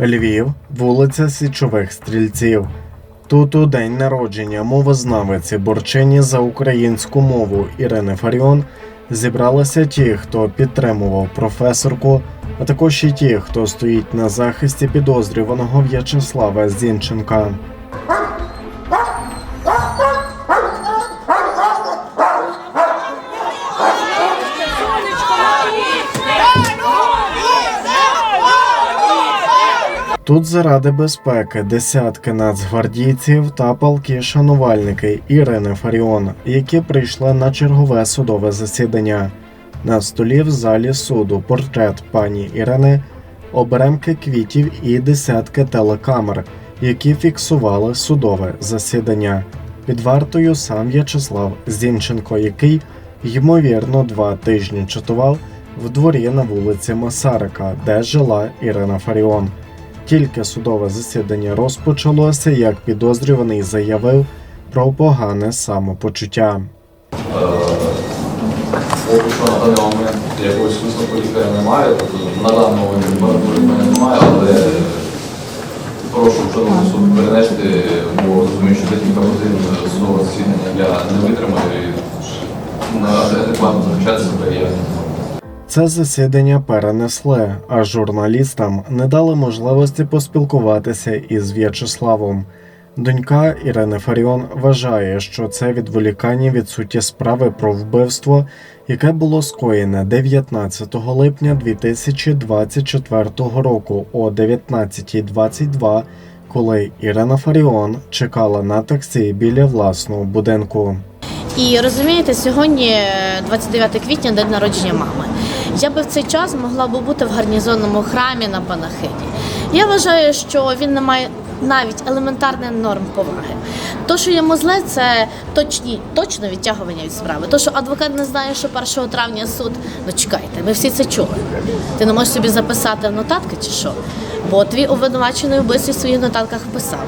Львів, вулиця Січових Стрільців. Тут у день народження мовознавиці борчині за українську мову Ірини Фаріон зібралися ті, хто підтримував професорку, а також і ті, хто стоїть на захисті підозрюваного В'ячеслава Зінченка. Тут заради безпеки десятки нацгвардійців та палки шанувальники Ірини Фаріон, які прийшли на чергове судове засідання. На столі в залі суду портрет пані Ірини, оберемки квітів і десятки телекамер, які фіксували судове засідання. Під вартою сам В'ячеслав Зінченко, який ймовірно два тижні чатував в дворі на вулиці Масарика, де жила Ірина Фаріон. Тільки судове засідання розпочалося, як підозрюваний заявив про погане самопочуття. Що на даний момент якогось висновку лікаря немає, тобто на даному мене немає, але прошу вченому суду перенести, бо розумію, що декілька годин судового засідання я не витримаю і адекватно захищати себе. Це засідання перенесли, а журналістам не дали можливості поспілкуватися із В'ячеславом. Донька Ірини Фаріон вважає, що це відволікання від суті справи про вбивство, яке було скоєне 19 липня 2024 року о 19.22, коли Ірина Фаріон чекала на таксі біля власного будинку. І розумієте, сьогодні е, 29 квітня, день народження мами. Я би в цей час могла би бути в гарнізонному храмі на Панахиді. Я вважаю, що він не має навіть елементарних норм поваги. То, що йому зле, це точні, точно відтягування від справи. То, що адвокат не знає, що 1 травня суд, ну чекайте, ми всі це чули. Ти не можеш собі записати в нотатки чи що? Бо твій обвинувачений вбивстві в своїх нотатках писав.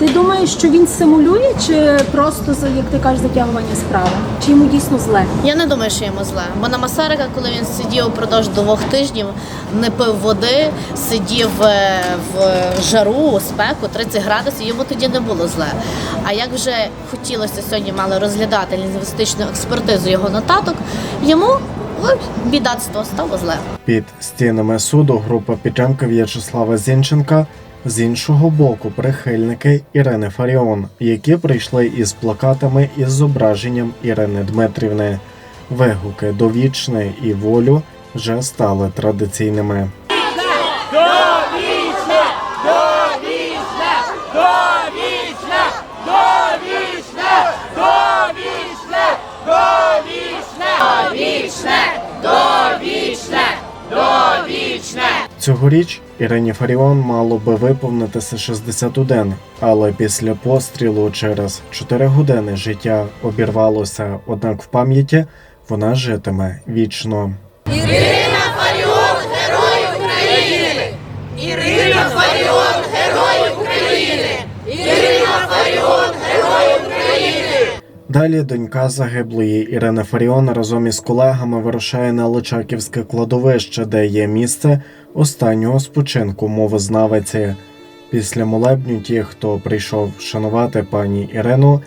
Ти думаєш, що він симулює, чи просто за- як ти кажеш, затягування справи? Чи йому дійсно зле? Я не думаю, що йому зле. Бо на Масарика, коли він сидів впродовж двох тижнів, не пив води, сидів е, в жару, у спеку, 30 градусів, йому тоді не було зле. А як вже хотілося сьогодні, мали розглядати лінгвістичну експертизу його нотаток, йому ой, бідацтво стало зле. Під стінами суду група підтримки В'ячеслава Зінченка. З іншого боку, прихильники Ірини Фаріон, які прийшли із плакатами із зображенням Ірини Дмитрівни. Вигуки довічне і волю вже стали традиційними. Цьогоріч Ірині Фаріон мало би виповнитися 61, але після пострілу через 4 години життя обірвалося. Однак в пам'яті вона житиме вічно. Ірина Фаріон, Герою України! Ірина Фаріон, Герою України! Далі донька загиблої Ірини Фаріон разом із колегами вирушає на Личаківське кладовище, де є місце останнього спочинку мовознавиці. Після молебню ті, хто прийшов шанувати пані Ірину,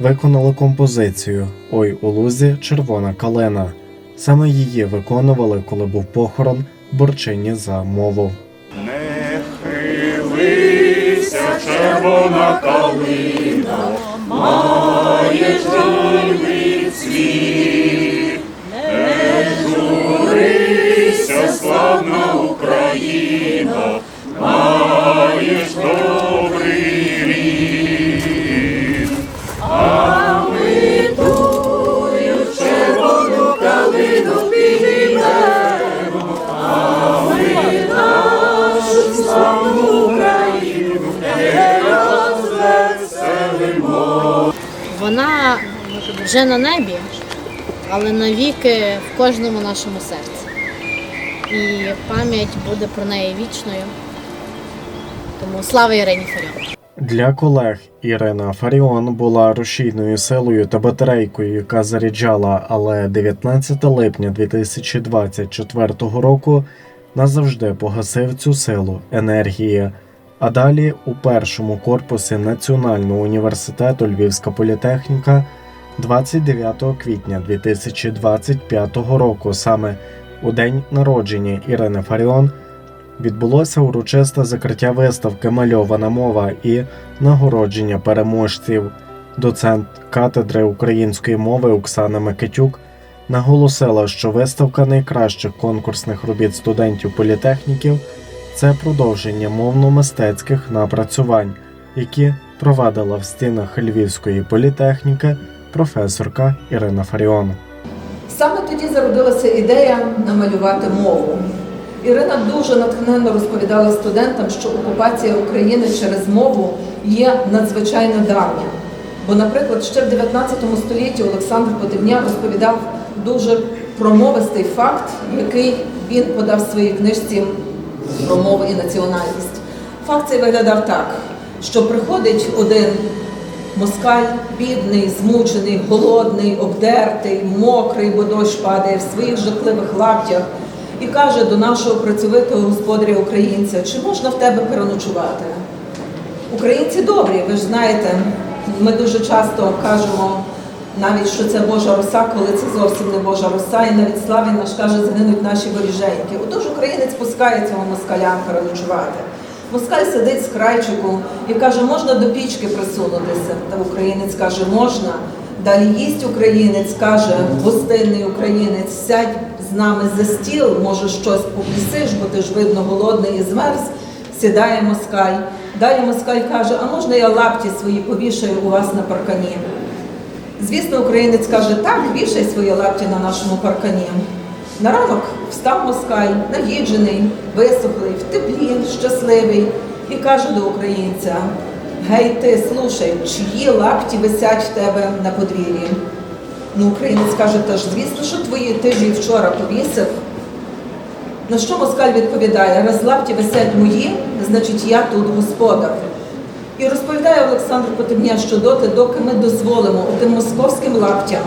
виконали композицію Ой у лузі червона калина. Саме її виконували, коли був похорон борчині за мову. Не хилися, червона калина, маєш живий цвіт. Вже на небі, але навіки в кожному нашому серці. І пам'ять буде про неї вічною. Тому слава Ірині Фаріон! Для колег Ірина Фаріон була рушійною силою та батарейкою, яка заряджала, але 19 липня 2024 року назавжди погасив цю силу енергії. А далі у першому корпусі Національного університету Львівська політехніка 29 квітня 2025 року, саме у день народження Ірини Фаріон, відбулося урочисте закриття виставки Мальована мова і нагородження переможців. Доцент катедри української мови Оксана Микитюк наголосила, що виставка найкращих конкурсних робіт студентів політехніків це продовження мовно-мистецьких напрацювань, які провадила в стінах Львівської політехніки професорка Ірина Фаріон. Саме тоді зародилася ідея намалювати мову. Ірина дуже натхненно розповідала студентам, що окупація України через мову є надзвичайно давня. Бо, наприклад, ще в 19 столітті Олександр Подивняк розповідав дуже промовистий факт, який він подав в своїй книжці про мову і національність. Факт цей виглядав так, що приходить один Москаль бідний, змучений, голодний, обдертий, мокрий, бо дощ падає в своїх жахливих лаптях, і каже до нашого працьовитого господаря українця, чи можна в тебе переночувати? Українці добрі, ви ж знаєте, ми дуже часто кажемо навіть, що це Божа роса, коли це зовсім не Божа роса, і навіть славі наш каже, згинуть наші воріженьки. Отож українець пускає цього москаля переночувати. Москаль сидить з крайчику і каже, можна до пічки присунутися. Та українець каже, можна. Далі їсть українець, каже, гостинний українець, сядь з нами за стіл, може щось попісиш, бо ти ж видно голодний і змерз. Сідає москаль. Далі москаль каже, а можна я лапті свої повішаю у вас на паркані? Звісно, українець каже, так, вішай свої лапті на нашому паркані. На ранок встав москаль, наїджений, висохлий, в теплі, щасливий, і каже до українця: Гей ти, слушай, чиї лапті висять в тебе на подвір'ї? Ну, українець каже, та ж звісно, що твої ти ж їх вчора повісив. На що москаль відповідає: раз лапті висять мої, значить я тут господар. І розповідає Олександр Потебня, що доти, доки ми дозволимо тим московським лаптям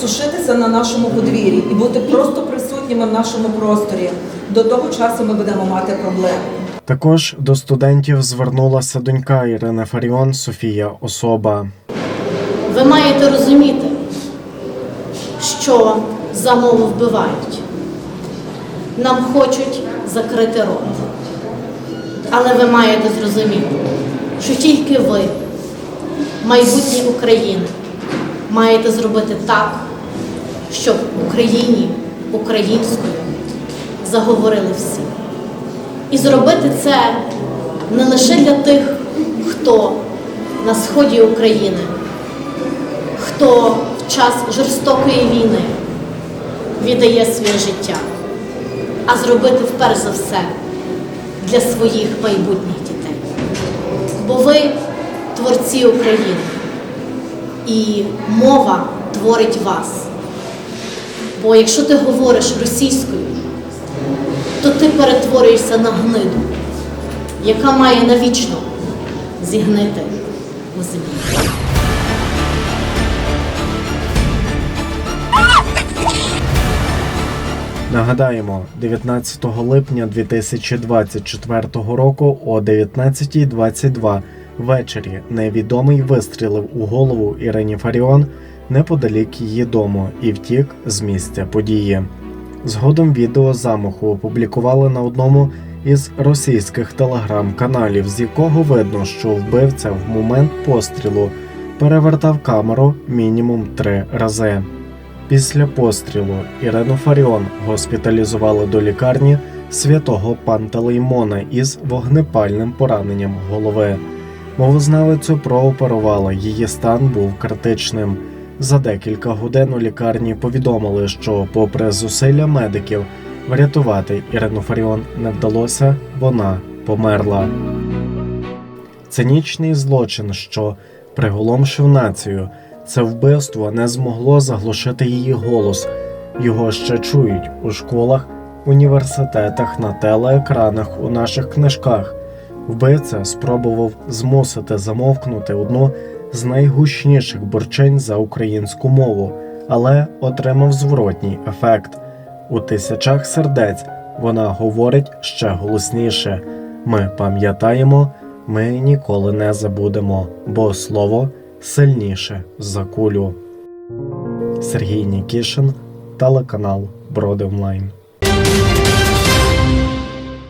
сушитися на нашому подвір'ї і бути просто присутніми в нашому просторі, до того часу ми будемо мати проблеми. Також до студентів звернулася донька Ірини Фаріон Софія Особа. Ви маєте розуміти, що за мову вбивають. Нам хочуть закрити рот. Але ви маєте зрозуміти, що тільки ви, майбутнє України, маєте зробити так, щоб в Україні українською заговорили всі. І зробити це не лише для тих, хто на сході України, хто в час жорстокої війни віддає своє життя, а зробити вперше за все для своїх майбутніх дітей. Бо ви творці України, і мова творить вас. Бо якщо ти говориш російською, то ти перетворюєшся на гниду, яка має навічно зігнити у землі. Нагадаємо, 19 липня 2024 року о 19.22 ввечері невідомий вистрілив у голову Ірині Фаріон неподалік її дому і втік з місця події. Згодом відео замаху опублікували на одному із російських телеграм-каналів, з якого видно, що вбивця в момент пострілу перевертав камеру мінімум три рази. Після пострілу Ірину Фаріон госпіталізували до лікарні святого Пантелеймона із вогнепальним пораненням голови. Мовознавицю прооперували, її стан був критичним. За декілька годин у лікарні повідомили, що, попри зусилля медиків, врятувати Ірину Фаріон не вдалося, вона померла. Цинічний злочин, що приголомшив націю. Це вбивство не змогло заглушити її голос. Його ще чують у школах, університетах, на телеекранах, у наших книжках. Вбивця спробував змусити замовкнути одну з найгучніших борчень за українську мову, але отримав зворотній ефект. У тисячах сердець Вона говорить ще голосніше: ми пам'ятаємо, ми ніколи не забудемо, бо слово сильніше за кулю. Сергій Нікішин, телеканал Бродивлайн.